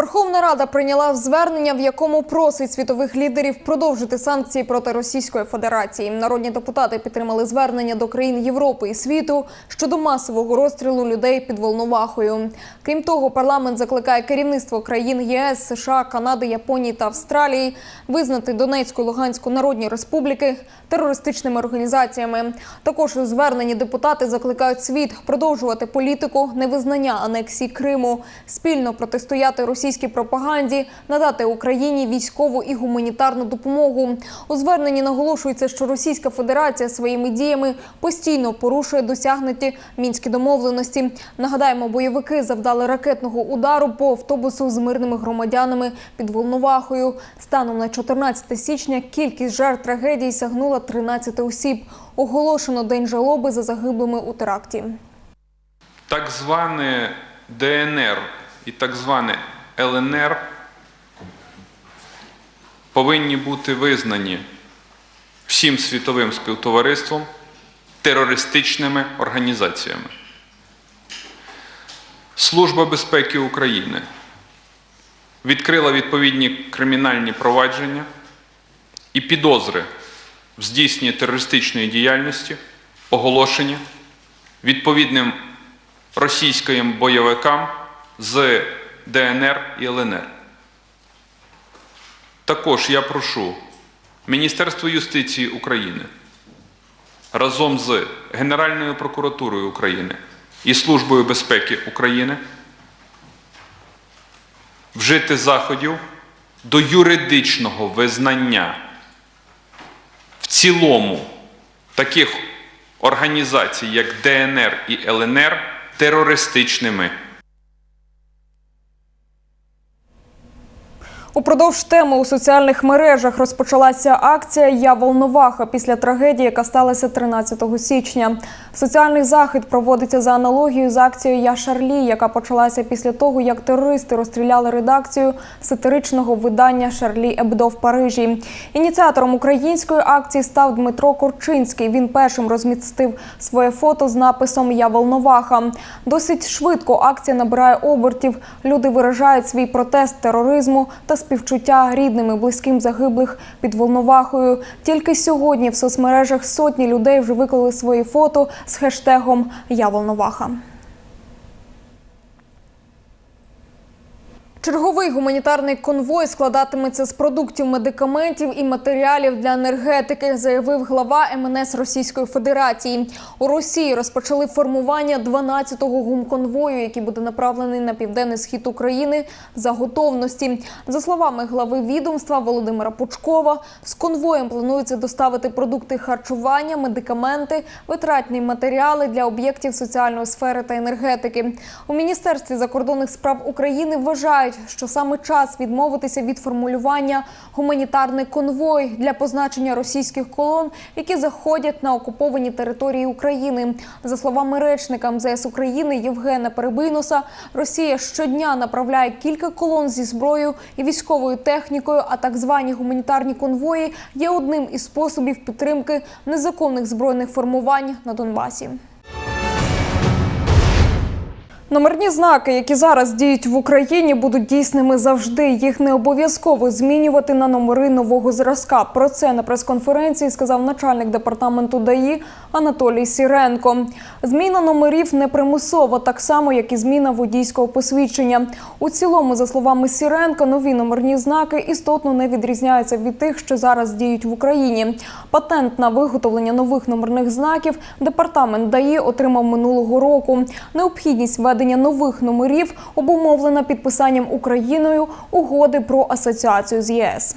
Верховна Рада прийняла звернення, в якому просить світових лідерів продовжити санкції проти Російської Федерації. Народні депутати підтримали звернення до країн Європи і світу щодо масового розстрілу людей під Волновахою. Крім того, парламент закликає керівництво країн ЄС, США, Канади, Японії та Австралії визнати Донецьку, Луганську народні республіки терористичними організаціями. Також у зверненні депутати закликають світ продовжувати політику невизнання анексії Криму, спільно протистояти російській пропаганді, надати Україні військову і гуманітарну допомогу. У зверненні наголошується, що Російська Федерація своїми діями постійно порушує досягнуті мінські домовленості. Нагадаємо, бойовики завдали ракетного удару по автобусу з мирними громадянами під Волновахою. Станом на 14 січня кількість жертв трагедії сягнула 13 осіб. Оголошено день жалоби за загиблими у теракті. Так зване ДНР і так зване ЛНР повинні бути визнані всім світовим співтовариством терористичними організаціями. Служба безпеки України відкрила відповідні кримінальні провадження і підозри в здійсненні терористичної діяльності, оголошені відповідним російським бойовикам з ДНР і ЛНР. Також я прошу Міністерство юстиції України разом з Генеральною прокуратурою України і Службою безпеки України вжити заходів до юридичного визнання в цілому таких організацій, як ДНР і ЛНР, терористичними. Упродовж теми у соціальних мережах розпочалася акція Я Волноваха після трагедії, яка сталася 13 січня. Соціальний захід проводиться за аналогією з акцією Я Шарлі, яка почалася після того, як терористи розстріляли редакцію сатиричного видання Шарлі Ебдо в Парижі. Ініціатором української акції став Дмитро Корчинський. Він першим розмістив своє фото з написом Я Волноваха. Досить швидко акція набирає обертів. Люди виражають свій протест тероризму та співчуття рідним і близьким загиблих під Волновахою. Тільки сьогодні в соцмережах сотні людей вже виклали свої фото з хештегом Я Волноваха. Черговий гуманітарний конвой складатиметься з продуктів, медикаментів і матеріалів для енергетики, заявив глава МНС Російської Федерації. У Росії розпочали формування 12-го гумконвою, який буде направлений на південний схід України за готовності. За словами глави відомства Володимира Пучкова, з конвоєм планується доставити продукти харчування, медикаменти, витратні матеріали для об'єктів соціальної сфери та енергетики. У міністерстві закордонних справ України вважають, що саме час відмовитися від формулювання гуманітарний конвой для позначення російських колон, які заходять на окуповані території України. За словами речника МЗС України Євгена Перебийноса, Росія щодня направляє кілька колон зі зброєю і військовою технікою. А так звані гуманітарні конвої є одним із способів підтримки незаконних збройних формувань на Донбасі. Номерні знаки, які зараз діють в Україні, будуть дійсними завжди. Їх не обов'язково змінювати на номери нового зразка. Про це на прес-конференції сказав начальник департаменту ДАІ Анатолій Сіренко. Зміна номерів не примусова, так само як і зміна водійського посвідчення. У цілому, за словами Сіренко, нові номерні знаки істотно не відрізняються від тих, що зараз діють в Україні. Патент на виготовлення нових номерних знаків департамент ДАІ отримав минулого року. Необхідність введення нових номерів обумовлена підписанням Україною угоди про асоціацію з ЄС.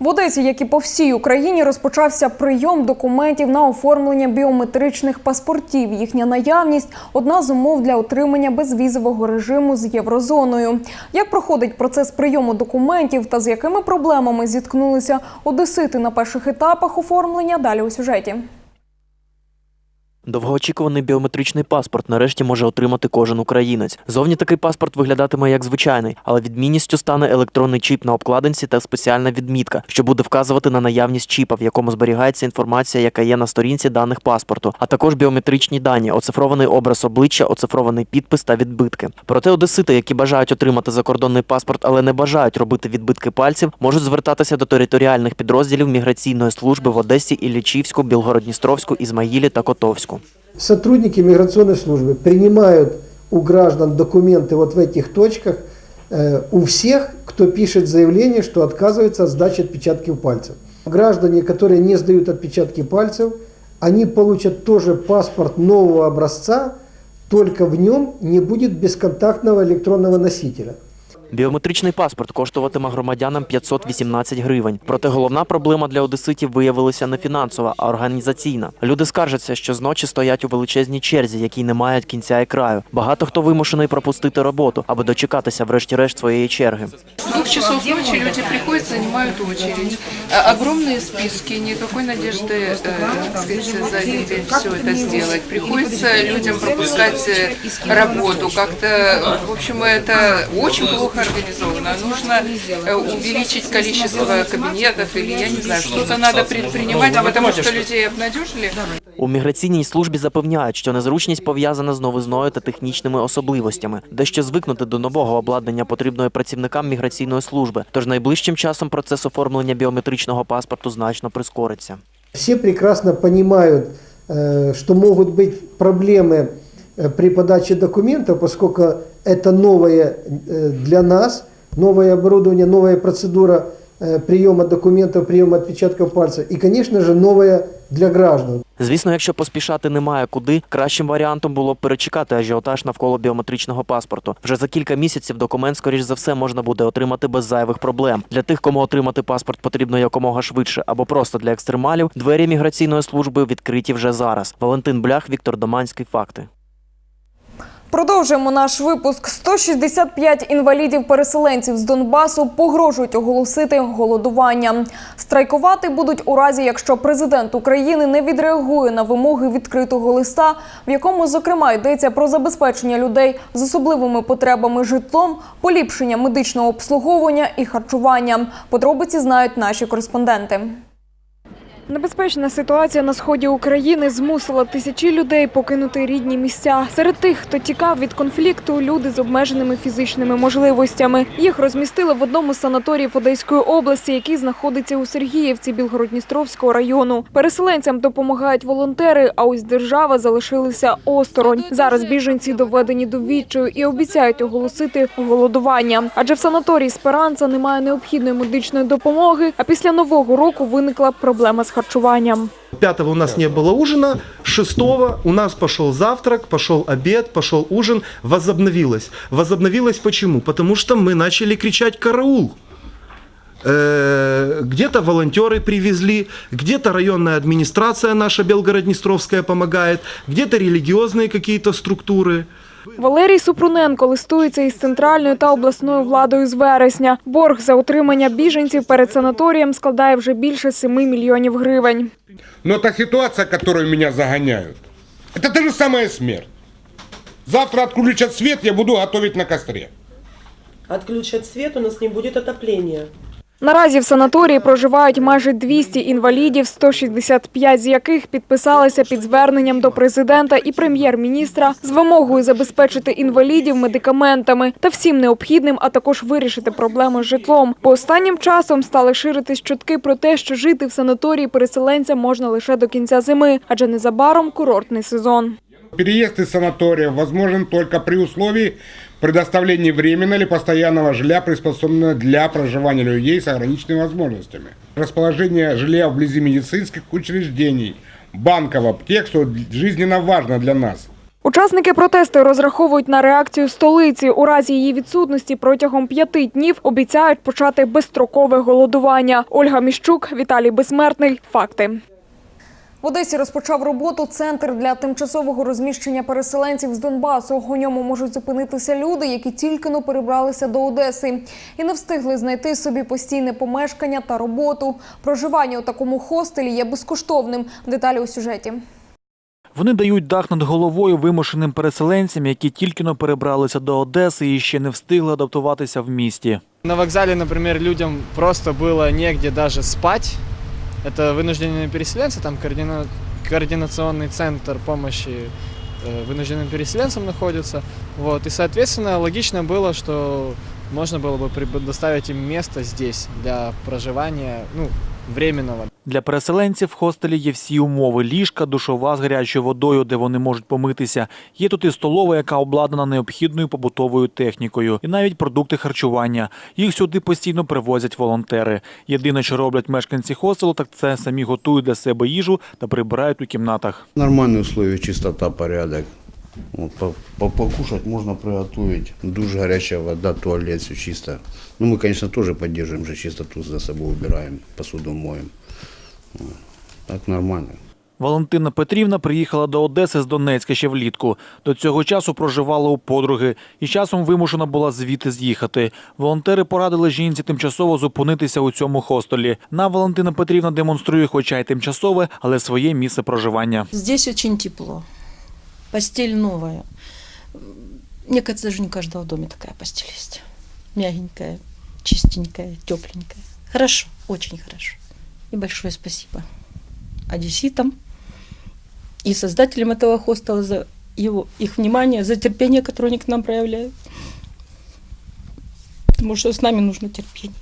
В Одесі, як і по всій Україні, розпочався прийом документів на оформлення біометричних паспортів. Їхня наявність одна з умов для отримання безвізового режиму з єврозоною. Як проходить процес прийому документів та з якими проблемами зіткнулися одесити на перших етапах оформлення? Далі у сюжеті. Довгоочікуваний біометричний паспорт нарешті може отримати кожен українець. Зовні такий паспорт виглядатиме як звичайний, але відмінністю стане електронний чіп на обкладинці та спеціальна відмітка, що буде вказувати на наявність чіпа, в якому зберігається інформація, яка є на сторінці даних паспорту, а також біометричні дані, оцифрований образ обличчя, оцифрований підпис та відбитки. Проте одесити, які бажають отримати закордонний паспорт, але не бажають робити відбитки пальців, можуть звертатися до територіальних підрозділів міграційної служби в Одесі, Іллічівську, Білгородністровську, Ізмаїлі та Котовську. Сотрудники миграционной службы принимают у граждан документы вот в этих точках э, у всех, кто пишет заявление, что отказывается от сдачи отпечатков пальцев. Граждане, которые не сдают отпечатки пальцев, они получат тоже паспорт нового образца, только в нем не будет бесконтактного электронного носителя. Біометричний паспорт коштуватиме громадянам 518 гривень. Проте головна проблема для одеситів виявилася не фінансова, а організаційна. Люди скаржаться, що зночі стоять у величезній черзі, якій не мають кінця і краю. Багато хто вимушений пропустити роботу, аби дочекатися, врешті-решт, своєї черги. С двух часов ночи люди приходят, занимают очередь. А- Огромные списки, никакой надежды э, так сказать, за один день все это сделать. Приходится людям пропускать э, работу. Как-то, в общем, это очень плохо организовано. Нужно э, увеличить количество кабинетов или, я не знаю, что-то надо предпринимать, потому что людей обнадежили. У міграційній службі запевняють, що незручність пов'язана з новизною та технічними особливостями. Дещо звикнути до нового обладнання потрібно і працівникам міграційної служби. Тож найближчим часом процес оформлення біометричного паспорту значно прискориться. Все прекрасно понимают, э, что могут быть проблемы э, при подаче документов, поскольку это новое э, для нас, новое оборудование, новая процедура э, приема документов, приема отпечатков пальцев и, конечно же, новое для граждан. Звісно, якщо поспішати немає куди, кращим варіантом було б перечекати ажіотаж навколо біометричного паспорту. Вже за кілька місяців документ, скоріш за все, можна буде отримати без зайвих проблем. Для тих, кому отримати паспорт потрібно якомога швидше, або просто для екстремалів, двері міграційної служби відкриті вже зараз. Валентин Блях, Віктор Доманський. Факти. Продовжуємо наш випуск. 165 інвалідів-переселенців з Донбасу погрожують оголосити голодування. Страйкувати будуть у разі, якщо президент України не відреагує на вимоги відкритого листа, в якому зокрема йдеться про забезпечення людей з особливими потребами житлом, поліпшення медичного обслуговування і харчування. Подробиці знають наші кореспонденти. Небезпечна ситуація на сході України змусила тисячі людей покинути рідні місця. Серед тих, хто тікав від конфлікту, люди з обмеженими фізичними можливостями. Їх розмістили в одному з санаторіїв Одеської області, який знаходиться у Сергіївці Білгородністровського району. Переселенцям допомагають волонтери, а ось держава залишилися осторонь. Зараз біженці доведені до відчаю і обіцяють оголосити голодування. Адже в санаторії Сперанца немає необхідної медичної допомоги. А після нового року виникла проблема з харчуванням. Пятого у нас не было ужина, шестого у нас пошел завтрак, пошел обед, пошел ужин, возобновилось. Возобновилось почему? Потому что мы начали кричать «караул». Э, Где-то волонтеры привезли, где-то районная администрация наша Белгород-Днестровская помогает, где-то религиозные какие-то структуры. Валерій Супруненко листується із центральною та обласною владою з вересня. Борг за утримання біженців перед санаторієм складає вже більше 7 мільйонів гривень. Но та ситуация, в которую меня загоняют, это та же самая смерть. Завтра отключат свет, я буду готовить на костре. Отключат свет, у нас не будет отопления. Наразі в санаторії проживають майже 200 інвалідів, 165 з яких підписалися під зверненням до президента і прем'єр-міністра з вимогою забезпечити інвалідів медикаментами та всім необхідним, а також вирішити проблему з житлом. Бо останнім часом стали ширитись чутки про те, що жити в санаторії переселенцям можна лише до кінця зими, адже незабаром курортний сезон. Переезд из санатория возможен только при условии предоставления временного или постоянного жилья, приспособленного для проживания людей с ограниченными возможностями. Расположение жилья вблизи медицинских учреждений, банков, аптек, что жизненно важно для нас. Учасники протесту розраховують на реакцію столиці. У разі її відсутності протягом п'яти днів обіцяють почати безстрокове голодування. Ольга Міщук, Віталій Безсмертний. Факти. В Одесі розпочав роботу центр для тимчасового розміщення переселенців з Донбасу. У ньому можуть зупинитися люди, які тільки но перебралися до Одеси і не встигли знайти собі постійне помешкання та роботу. Проживання у такому хостелі є безкоштовним. Деталі у сюжеті. Вони дають дах над головою вимушеним переселенцям, які тільки но перебралися до Одеси і ще не встигли адаптуватися в місті. На вокзале, например, людям просто было негде даже спать. Это вынужденные переселенцы, там координа- координационный центр помощи э, вынужденным переселенцам находится. Вот. И, соответственно, логично было, что можно было бы предоставить им место здесь для проживания, ну, временного. Для переселенців в хостелі є всі умови: ліжка, душова з гарячою водою, де вони можуть помитися. Є тут і столова, яка обладнана необхідною побутовою технікою, і навіть продукти харчування. Їх сюди постійно привозять волонтери. Єдине, що роблять мешканці хостелу, так це самі готують для себе їжу та прибирають у кімнатах. Нормальные условия, чистота, порядок. Вот, по- по- покушать можно приготовить. Душ, горячая вода, туалет, все чисто. Ну, мы, конечно, тоже поддерживаем же чистоту, за собой убираем, посуду моем. Так нормально. Валентина Петрівна приїхала до Одеси з Донецька ще влітку. До цього часу проживала у подруги і часом вимушена була звідти з'їхати. Волонтери порадили жінці тимчасово зупинитися у цьому хостелі. На Валентина Петрівна демонструє, хоча й тимчасове, але своє місце проживання. Здесь очень тепло. Постель новая. Мне кажется, даже не у каждого в доме такая постель есть. Мягенькая, чистенькая, тепленькая. Хорошо, очень хорошо. И большое спасибо одесситам и создателям этого хостела за его, их внимание, за терпение, которое они к нам проявляют. Потому что с нами нужно терпение.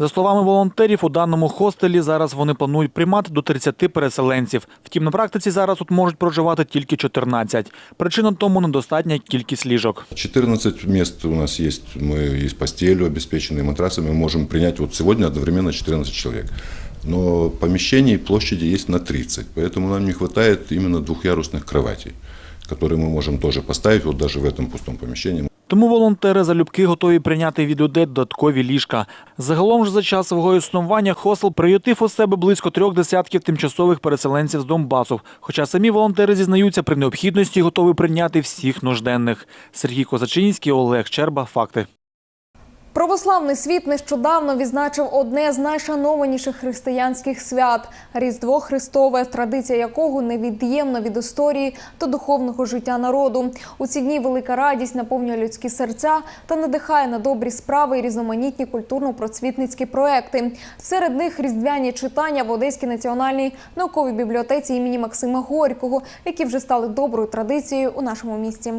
За словами волонтерів, у даному хостелі зараз вони планують приймати до 30 переселенців. Втім, на практиці зараз тут можуть проживати тільки 14. Причина тому недостатня кількість ліжок. 14 мест у нас есть. Мы и с постелью обеспечены, и матрасами. Мы можем принять вот сегодня одновременно 14 человек. Но помещений площади есть на 30. Поэтому нам не хватает именно двухъярусных кроватей, которые мы можем тоже поставить вот даже в этом пустом помещении. Тому волонтери залюбки готові прийняти від людей додаткові ліжка. Загалом ж за час свого існування хостел приютив у себе близько трьох десятків тимчасових переселенців з Донбасу. Хоча самі волонтери зізнаються при необхідності готові прийняти всіх нужденних. Сергій Козачинський, Олег Черба. Факти. Православний світ нещодавно відзначив одне з найшанованіших християнських свят Різдво Христове, традиція якого невід'ємна від історії та духовного життя народу. У ці дні велика радість наповнює людські серця та надихає на добрі справи і різноманітні культурно-просвітницькі проекти. Серед них різдвяні читання в Одеській національній науковій бібліотеці імені Максима Горького, які вже стали доброю традицією у нашому місті.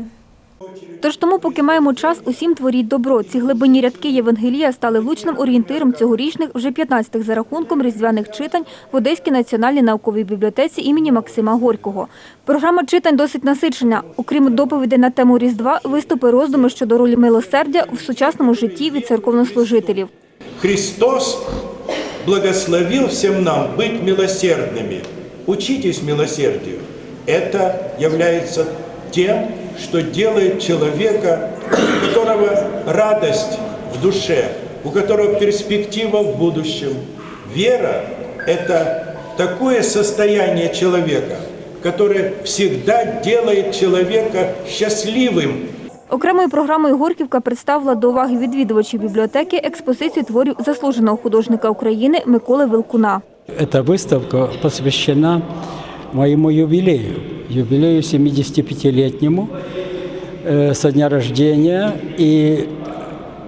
Тож тому, поки маємо час, усім творіть добро. Ці глибинні рядки Євангелія стали влучним орієнтиром цьогорічних, вже 15-х за рахунком різдвяних читань в Одеській національній науковій бібліотеці імені Максима Горького. Програма читань досить насичена. Окрім доповідей на тему Різдва, виступи роздуми щодо ролі милосердя в сучасному житті від церковнослужителів. Христос благословил всем нам быть милосердными. Учитесь милосердию. Это является тем, что делает человека, у которого радость в душе, у которого перспектива в будущем. Вера – это такое состояние человека, которое всегда делает человека счастливым, Окремою програмою Горківка представила до уваги відвідувачів бібліотеки експозицію творів заслуженого художника України Миколи Вилкуна. Эта выставка посвящена моему юбилею, юбилею 75-летнему э, со дня рождения и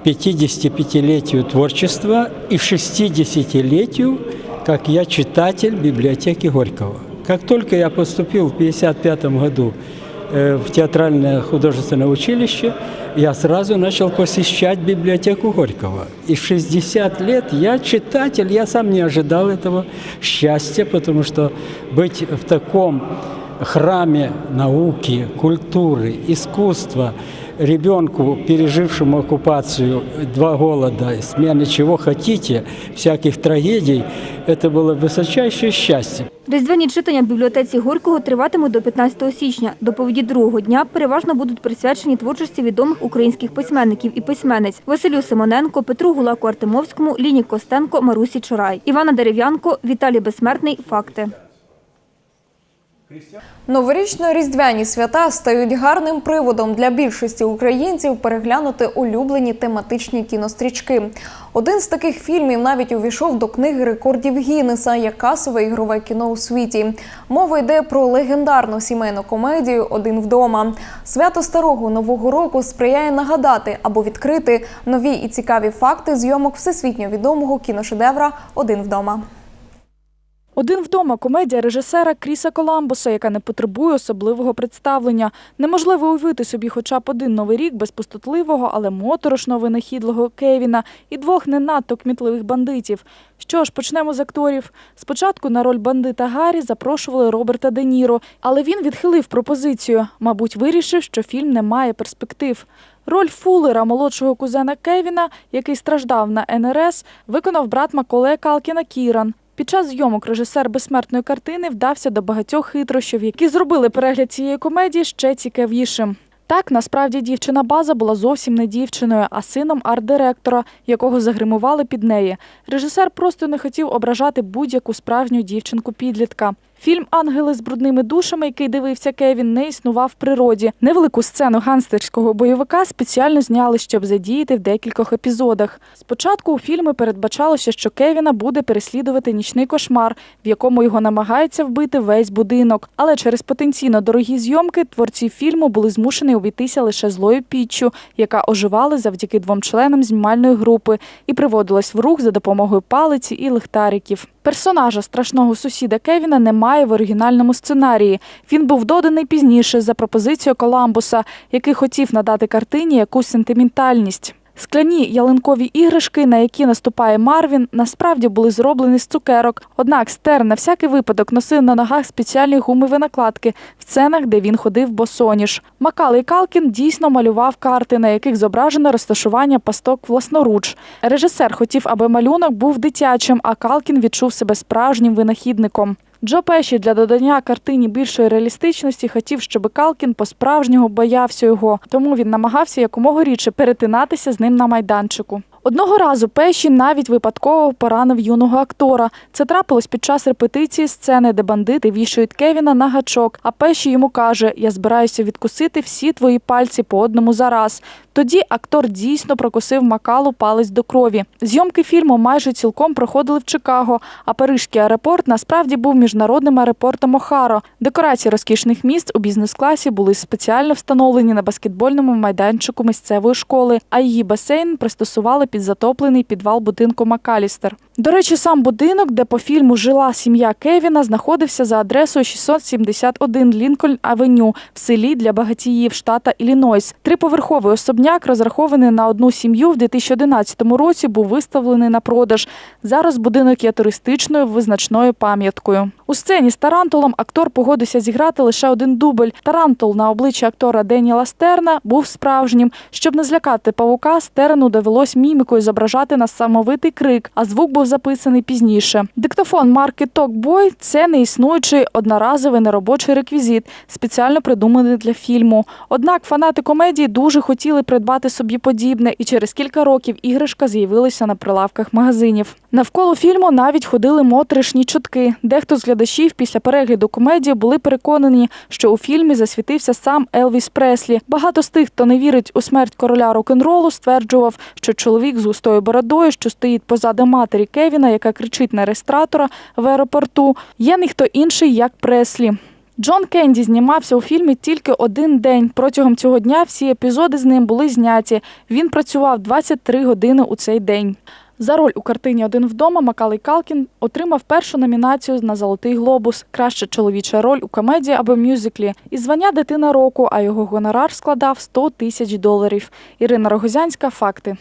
55-летию творчества и 60-летию, как я читатель библиотеки Горького. Как только я поступил в 1955 году в театральное художественное училище, я сразу начал посещать библиотеку Горького. И в 60 лет я читатель, я сам не ожидал этого счастья, потому что быть в таком храме науки, культуры, искусства, ребенку, пережившему оккупацию, два голода, смены чего хотите, всяких трагедий, это было высочайшее счастье. Різдвяні читання в бібліотеці Горького триватимуть до 15 січня. Доповіді другого дня переважно будуть присвячені творчості відомих українських письменників і письменниць Василю Симоненко, Петру Гулаку Артемовському, Ліні Костенко, Марусі Чорай, Івана Дерев'янко, Віталій Безсмертний. Факти. Новорічно-різдвяні свята стають гарним приводом для більшості українців переглянути улюблені тематичні кінострічки. Один з таких фільмів навіть увійшов до книги рекордів Гіннеса як касове ігрове кіно у світі. Мова йде про легендарну сімейну комедію Один вдома. Свято старого нового року сприяє нагадати або відкрити нові і цікаві факти зйомок всесвітньо відомого кіношедевра Один вдома. Один вдома комедія режисера Кріса Коламбуса, яка не потребує особливого представлення. Неможливо уявити собі хоча б один новий рік без пустотливого, але моторошно винахідливого Кевіна і двох не надто кмітливих бандитів. Що ж, почнемо з акторів. Спочатку на роль бандита Гаррі запрошували Роберта Де Ніро, але він відхилив пропозицію. Мабуть, вирішив, що фільм не має перспектив. Роль Фуллера, молодшого кузена Кевіна, який страждав на НРС, виконав брат Маколея Калкіна Кіран. Під час зйомок режисер безсмертної картини вдався до багатьох хитрощів, які зробили перегляд цієї комедії ще цікавішим. Так, насправді дівчина база була зовсім не дівчиною, а сином арт-директора, якого загримували під неї. Режисер просто не хотів ображати будь-яку справжню дівчинку-підлітка. Фільм Ангели з брудними душами, який дивився Кевін, не існував в природі. Невелику сцену гангстерського бойовика спеціально зняли, щоб задіяти в декількох епізодах. Спочатку у фільмі передбачалося, що Кевіна буде переслідувати нічний кошмар, в якому його намагається вбити весь будинок. Але через потенційно дорогі зйомки творці фільму були змушені обійтися лише злою піччю, яка оживала завдяки двом членам знімальної групи і приводилась в рух за допомогою палиці і лихтариків. Персонажа страшного сусіда Кевіна немає в оригінальному сценарії. Він був доданий пізніше за пропозицією Коламбуса, який хотів надати картині якусь сентиментальність. Скляні ялинкові іграшки, на які наступає Марвін, насправді були зроблені з цукерок. Однак Стерн на всякий випадок носив на ногах спеціальні гумові накладки в сценах, де він ходив босоніж. Макалей Калкін дійсно малював карти, на яких зображено розташування пасток власноруч. Режисер хотів, аби малюнок був дитячим, а Калкін відчув себе справжнім винахідником. Джо Пеші для додання картині більшої реалістичності хотів, щоб Калкін по-справжньому боявся його, тому він намагався якомога рідше перетинатися з ним на майданчику. Одного разу Пеші навіть випадково поранив юного актора. Це трапилось під час репетиції сцени, де бандити вішають Кевіна на гачок. А Пеші йому каже: Я збираюся відкусити всі твої пальці по одному за раз. Тоді актор дійсно прокусив Макалу палець до крові. Зйомки фільму майже цілком проходили в Чикаго, а Парижський аеропорт насправді був міжнародним аеропортом Охаро. Декорації розкішних міст у бізнес-класі були спеціально встановлені на баскетбольному майданчику місцевої школи, а її басейн пристосували під затоплений підвал будинку Макалістер. До речі, сам будинок, де по фільму жила сім'я Кевіна, знаходився за адресою 671 Лінкольн Авеню в селі для багатіїв штата Іллінойс. Триповерховий особняк, розрахований на одну сім'ю, в 2011 році був виставлений на продаж. Зараз будинок є туристичною визначною пам'яткою. У сцені з Тарантулом актор погодився зіграти лише один дубль. Тарантул на обличчі актора Деніела Стерна був справжнім. Щоб не злякати павука, Стерну довелось мімікою зображати на самовитий крик, а звук був записаний пізніше. Диктофон марки TalkBoy – це неіснуючий одноразовий неробочий реквізит, спеціально придуманий для фільму. Однак фанати комедії дуже хотіли придбати собі подібне, і через кілька років іграшка з'явилася на прилавках магазинів. Навколо фільму навіть ходили моторошні чутки. Дехто з глядачів після перегляду комедії були переконані, що у фільмі засвітився сам Елвіс Преслі. Багато з тих, хто не вірить у смерть короля рок-н-ролу, стверджував, що чоловік з густою бородою, що стоїть позаду матері Кевіна, яка кричить на реєстратора в аеропорту, є ніхто інший, як Преслі. Джон Кенді знімався у фільмі тільки один день. Протягом цього дня всі епізоди з ним були зняті. Він працював 23 години у цей день. За роль у картині Один вдома Макалей Калкін отримав першу номінацію на Золотий глобус, краща чоловіча роль у комедії або мюзиклі і звання дитина року, а його гонорар складав 100 тисяч доларів. Ірина Рогозянська. Факти.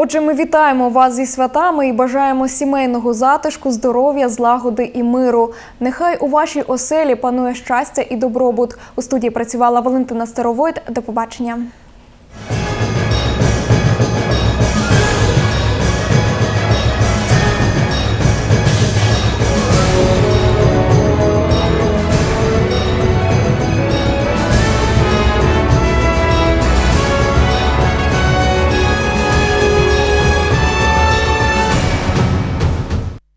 Отже, ми вітаємо вас зі святами і бажаємо сімейного затишку, здоров'я, злагоди і миру. Нехай у вашій оселі панує щастя і добробут. У студії працювала Валентина Старовойт. До побачення.